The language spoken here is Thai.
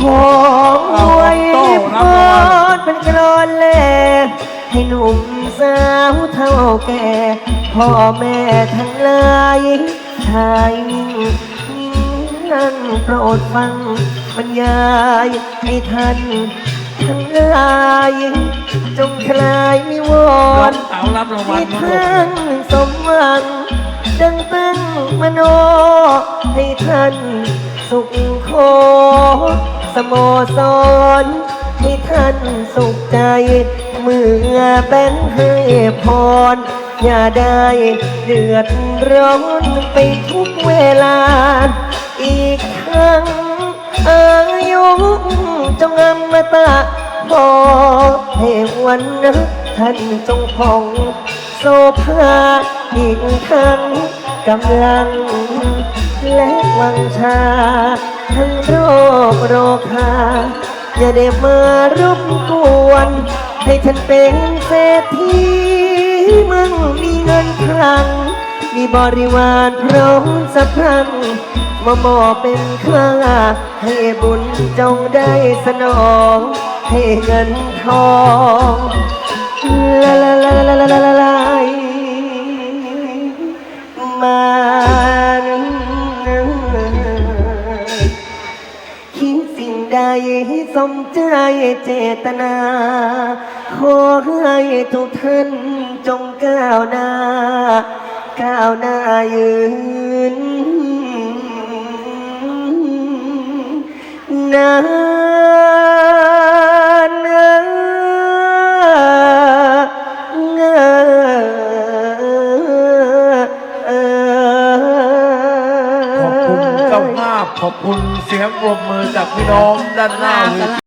ขอไว้พรเป็นกรอนแลให้หนุ่มสาวเท่าแก่พ่อแม่ทั้งหลายชายนิ่งนิ่งนั่งโปรดฟังบรรยายให้ท่านทั้งหลายจงคลายนิวน้อรงณ์ เต๋ารับรางวัให้มาลูท่านสมหวัง ดังตั้งมโน ให้ท่านสุขโค สโมสรให้ท่านสุขใจเมื่อเป็นให้พร อย่าได้เดือดร้อนไปทุกเวลา อีกทั้งอายุจงอมตะขอให้วันนั้นท่านจงพองโซภาอีกทั้งกำลังและวังชา ทั้งโรคโรคาอย่าได้มารบกวน ให้ฉันเป็นเศรษฐีมึงมีเงินคลัง มีบริวารพร้อมสะพพังมาหมอเป็นข้าให้บุญจงได้สนอง ให้เงินทองลาลาลาลาลาลาลามา ใดสมใจเจตนา ขอให้ทุกท่านจงก้าวหน้า ก้าวหน้ายืนนา จ้าภาพขอบคุณเสียงปรบมือจากพี่น้องด้านหน้าเวที